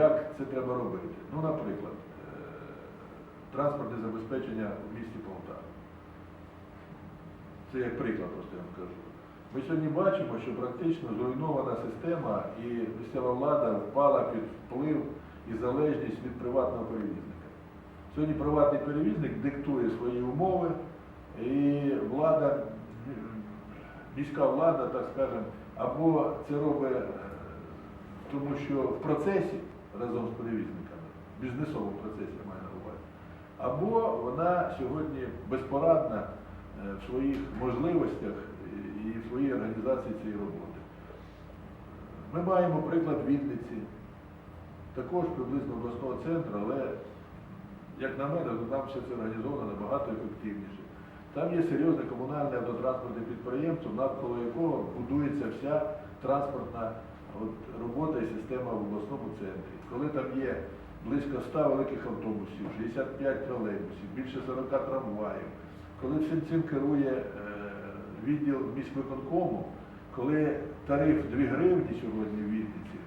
як це треба робити. Ну, наприклад, е, транспортне забезпечення в місті Полтава. Це як приклад просто я вам кажу. Ми сьогодні бачимо, що практично зруйнована система і місцева влада впала під вплив і залежність від приватного перевізника. Сьогодні приватний перевізник диктує свої умови, і влада, міська влада, так скажемо, або це робить, е, тому що в процесі разом з перевізниками, в бізнесовому процесі я маю на увазі, або вона сьогодні безпорадна е, в своїх можливостях і в своїй організації цієї роботи. Ми маємо приклад Вінниці, також приблизно обласного центру, але, як на мене, то там все це організовано набагато ефективніше. Там є серйозне комунальне автотранспортне підприємство, навколо якого будується вся транспортна от, робота і система в обласному центрі. Коли там є близько 100 великих автобусів, 65 тролейбусів, більше 40 трамваїв, коли всім цим керує е, відділ міськвиконкому, коли тариф 2 гривні сьогодні в Вінниці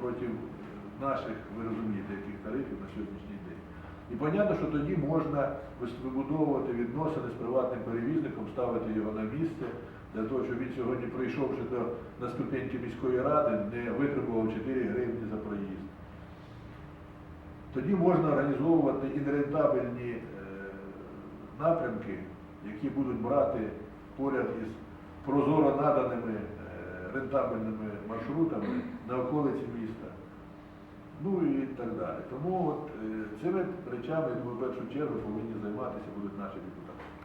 проти наших, ви розумієте, яких тарифів на сьогоднішній день. І понятно, що тоді можна вибудовувати відносини з приватним перевізником, ставити його на місце, для того, щоб він сьогодні, прийшовши до, на ступеньки міської ради, не витребував 4 гривні за проїзд. Тоді можна організовувати і нерентабельні е, напрямки, які будуть брати поряд із прозоро наданими е, рентабельними маршрутами на околиці міста. Ну і так далі. Тому от, е, цими речами, думаю, в першу чергу повинні займатися будуть наші депутати.